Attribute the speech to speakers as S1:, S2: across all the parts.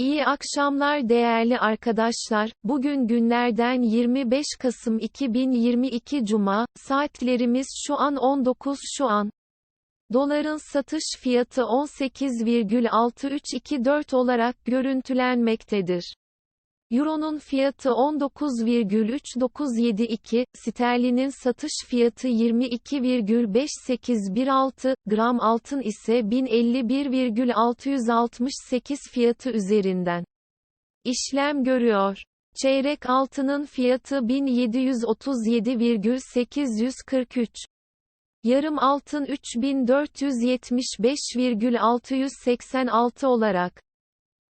S1: İyi akşamlar değerli arkadaşlar. Bugün günlerden 25 Kasım 2022 Cuma, saatlerimiz şu an 19 şu an. Doların satış fiyatı 18,6324 olarak görüntülenmektedir. Euro'nun fiyatı 19,3972, sterlinin satış fiyatı 22,5816, gram altın ise 1051,668 fiyatı üzerinden işlem görüyor. Çeyrek altının fiyatı 1737,843. Yarım altın 3475,686 olarak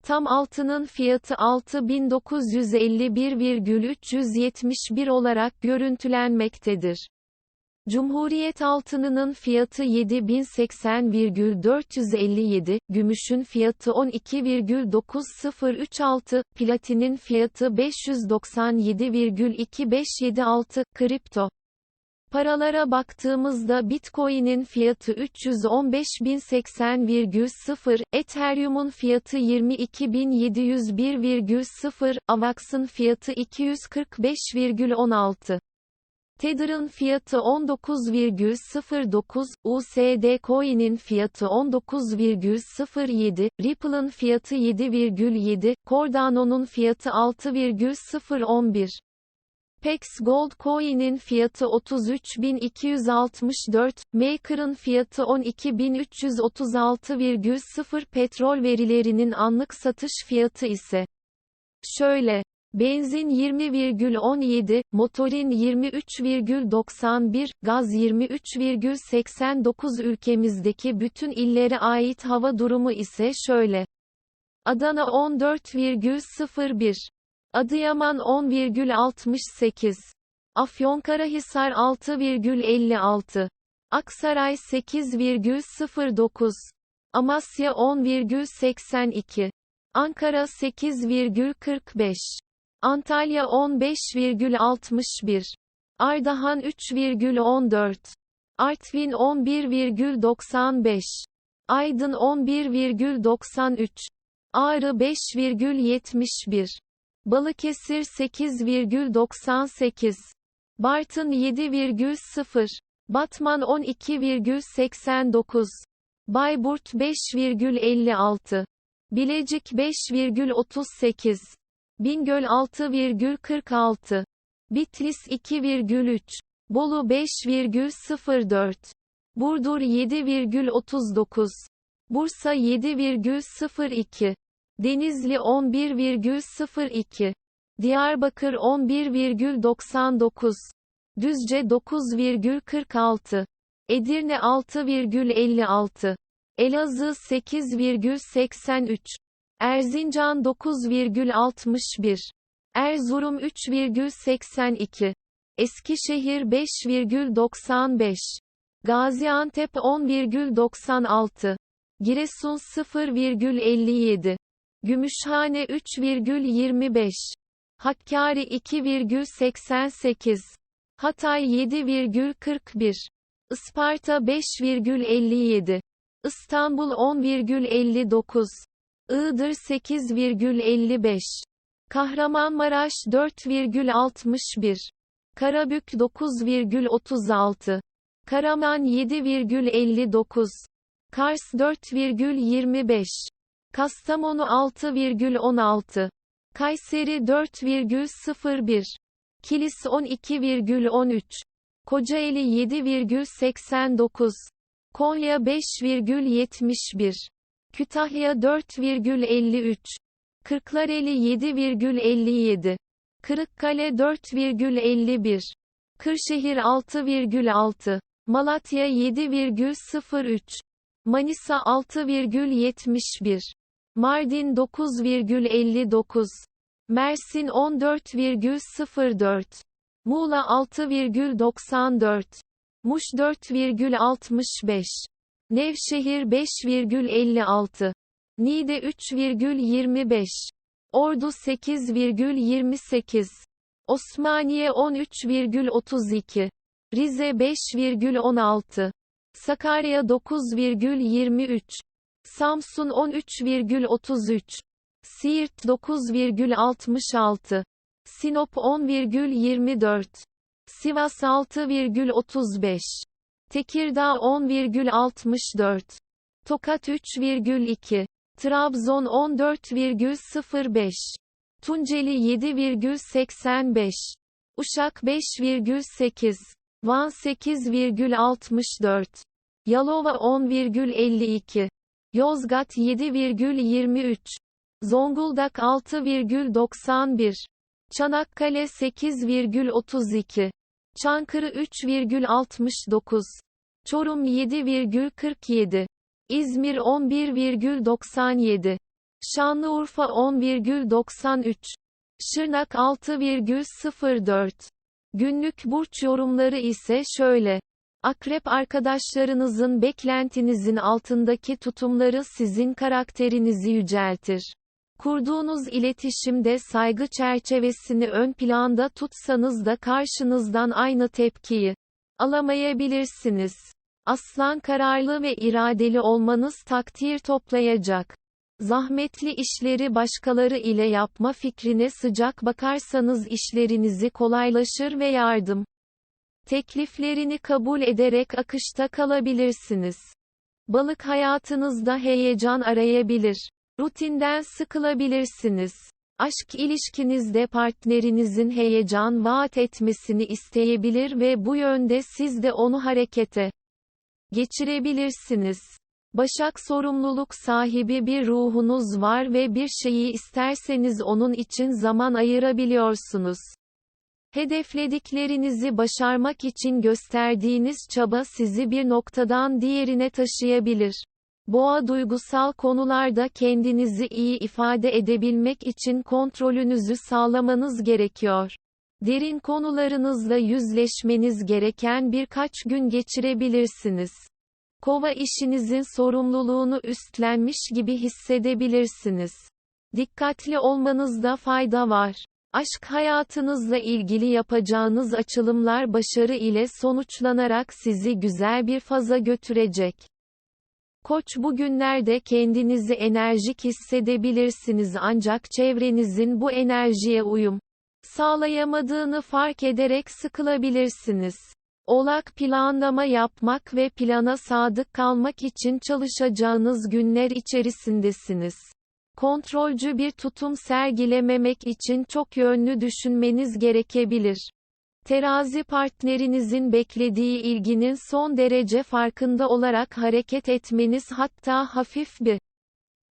S1: Tam altının fiyatı 6951,371 olarak görüntülenmektedir. Cumhuriyet altınının fiyatı 7080,457, gümüşün fiyatı 12,9036, platinin fiyatı 597,2576, kripto Paralara baktığımızda Bitcoin'in fiyatı 315.080,0, Ethereum'un fiyatı 22.701,0, Avax'ın fiyatı 245,16. Tether'ın fiyatı 19,09, USD Coin'in fiyatı 19,07, Ripple'ın fiyatı 7,7, Cardano'nun fiyatı 6,011. Pex Gold Coin'in fiyatı 33.264, Maker'ın fiyatı 12.336,0 petrol verilerinin anlık satış fiyatı ise şöyle Benzin 20,17, motorin 23,91, gaz 23,89 ülkemizdeki bütün illere ait hava durumu ise şöyle. Adana 14,01 Adıyaman 10,68. Afyonkarahisar 6,56. Aksaray 8,09. Amasya 10,82. Ankara 8,45. Antalya 15,61. Ardahan 3,14. Artvin 11,95. Aydın 11,93. Ağrı 5,71. Balıkesir 8,98. Bartın 7,0. Batman 12,89. Bayburt 5,56. Bilecik 5,38. Bingöl 6,46. Bitlis 2,3. Bolu 5,04. Burdur 7,39. Bursa 7,02. Denizli 11,02. Diyarbakır 11,99. Düzce 9,46. Edirne 6,56. Elazığ 8,83. Erzincan 9,61. Erzurum 3,82. Eskişehir 5,95. Gaziantep 10,96. Giresun 0,57. Gümüşhane 3,25. Hakkari 2,88. Hatay 7,41. Isparta 5,57. İstanbul 10,59. Iğdır 8,55. Kahramanmaraş 4,61. Karabük 9,36. Karaman 7,59. Kars 4,25. Kastamonu 6,16. Kayseri 4,01. Kilis 12,13. Kocaeli 7,89. Konya 5,71. Kütahya 4,53. Kırklareli 7,57. Kırıkkale 4,51. Kırşehir 6,6. Malatya 7,03. Manisa 6,71. Mardin 9,59. Mersin 14,04. Muğla 6,94. Muş 4,65. Nevşehir 5,56. Niğde 3,25. Ordu 8,28. Osmaniye 13,32. Rize 5,16. Sakarya 9,23. Samsun 13,33. Siirt 9,66. Sinop 10,24. Sivas 6,35. Tekirdağ 10,64. Tokat 3,2. Trabzon 14,05. Tunceli 7,85. Uşak 5,8. Van 8,64. Yalova 10,52. Yozgat 7,23. Zonguldak 6,91. Çanakkale 8,32. Çankırı 3,69. Çorum 7,47. İzmir 11,97. Şanlıurfa 10,93. Şırnak 6,04. Günlük burç yorumları ise şöyle. Akrep arkadaşlarınızın beklentinizin altındaki tutumları sizin karakterinizi yüceltir. Kurduğunuz iletişimde saygı çerçevesini ön planda tutsanız da karşınızdan aynı tepkiyi alamayabilirsiniz. Aslan kararlı ve iradeli olmanız takdir toplayacak. Zahmetli işleri başkaları ile yapma fikrine sıcak bakarsanız işlerinizi kolaylaşır ve yardım tekliflerini kabul ederek akışta kalabilirsiniz. Balık hayatınızda heyecan arayabilir. Rutinden sıkılabilirsiniz. Aşk ilişkinizde partnerinizin heyecan vaat etmesini isteyebilir ve bu yönde siz de onu harekete geçirebilirsiniz. Başak sorumluluk sahibi bir ruhunuz var ve bir şeyi isterseniz onun için zaman ayırabiliyorsunuz. Hedeflediklerinizi başarmak için gösterdiğiniz çaba sizi bir noktadan diğerine taşıyabilir. Boğa duygusal konularda kendinizi iyi ifade edebilmek için kontrolünüzü sağlamanız gerekiyor. Derin konularınızla yüzleşmeniz gereken birkaç gün geçirebilirsiniz. Kova işinizin sorumluluğunu üstlenmiş gibi hissedebilirsiniz. Dikkatli olmanızda fayda var. Aşk hayatınızla ilgili yapacağınız açılımlar başarı ile sonuçlanarak sizi güzel bir faza götürecek. Koç bugünlerde kendinizi enerjik hissedebilirsiniz ancak çevrenizin bu enerjiye uyum sağlayamadığını fark ederek sıkılabilirsiniz. Oğlak planlama yapmak ve plana sadık kalmak için çalışacağınız günler içerisindesiniz. Kontrolcü bir tutum sergilememek için çok yönlü düşünmeniz gerekebilir. Terazi partnerinizin beklediği ilginin son derece farkında olarak hareket etmeniz hatta hafif bir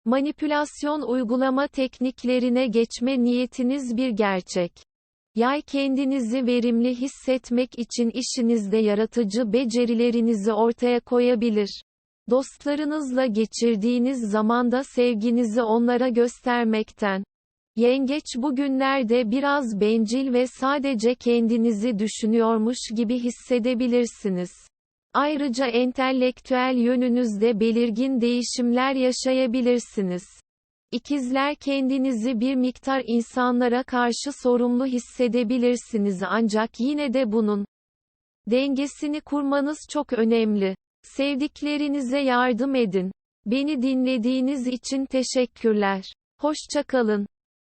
S1: manipülasyon uygulama tekniklerine geçme niyetiniz bir gerçek. Yay kendinizi verimli hissetmek için işinizde yaratıcı becerilerinizi ortaya koyabilir. Dostlarınızla geçirdiğiniz zamanda sevginizi onlara göstermekten. Yengeç bugünlerde biraz bencil ve sadece kendinizi düşünüyormuş gibi hissedebilirsiniz. Ayrıca entelektüel yönünüzde belirgin değişimler yaşayabilirsiniz. İkizler kendinizi bir miktar insanlara karşı sorumlu hissedebilirsiniz ancak yine de bunun dengesini kurmanız çok önemli. Sevdiklerinize yardım edin. Beni dinlediğiniz için teşekkürler. Hoşçakalın.